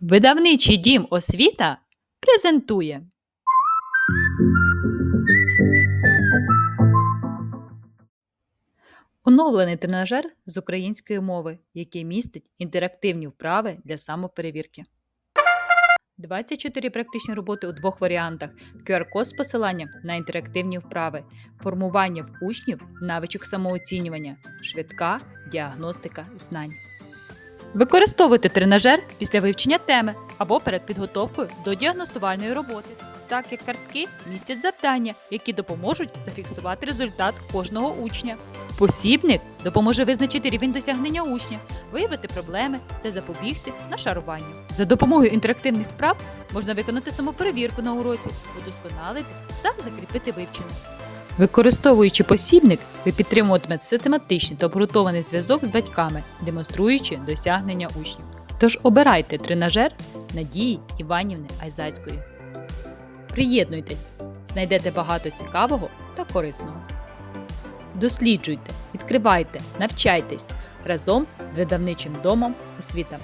Видавничий дім освіта презентує. Оновлений тренажер з української мови, який містить інтерактивні вправи для самоперевірки. 24 практичні роботи у двох варіантах: QR-код з посиланням на інтерактивні вправи, формування в учнів навичок самооцінювання, швидка діагностика знань. Використовуйте тренажер після вивчення теми або перед підготовкою до діагностувальної роботи, так як картки містять завдання, які допоможуть зафіксувати результат кожного учня. Посібник допоможе визначити рівень досягнення учня, виявити проблеми та запобігти нашаруванню. За допомогою інтерактивних вправ можна виконати самоперевірку на уроці, удосконалити та закріпити вивчене. Використовуючи посібник, ви підтримуватимете систематичний та обґрунтований зв'язок з батьками, демонструючи досягнення учнів. Тож обирайте тренажер Надії Іванівни Айзацької. Приєднуйтесь, знайдете багато цікавого та корисного. Досліджуйте, відкривайте, навчайтесь разом з видавничим домом освіта.